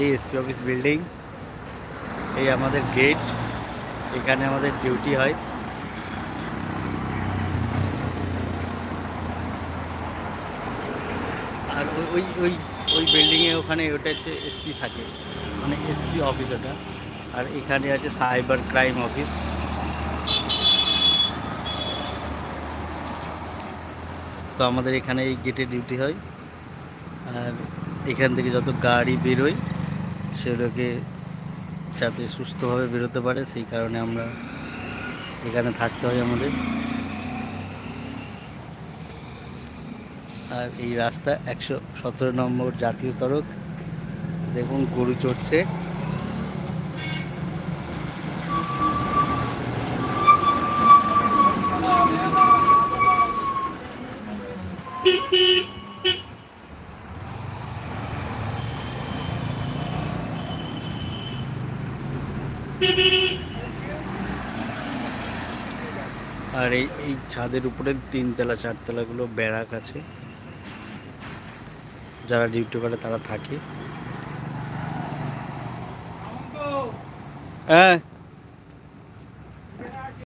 এই SP office building এই আমাদের গেট এখানে আমাদের ডিউটি হয়। আর ওই ওই ওই ওই বিল্ডিংয়ে ওখানে ওটা হচ্ছে এসপি থাকে মানে এসপি অফিস ওটা। আর এখানে আছে সাইবার ক্রাইম অফিস তো আমাদের এখানে এই গেটে ডিউটি হয়। আর এখান থেকে যত গাড়ি বেরোয় সেগুলোকে যাতে সুস্থভাবে বেরোতে পারে, সেই কারণে আমরা এখানে থাকতে হয় আমাদের। আর এই রাস্তা একশো সতেরো নম্বর জাতীয় সড়ক। দেখুন, গরু চড়ছে। আর এই এই ছাদের উপরে তিনতলা, চারতলাগুলো ব্যারাক আছে। যারা ডিউটি করে তারা থাকে। হ্যাঁ।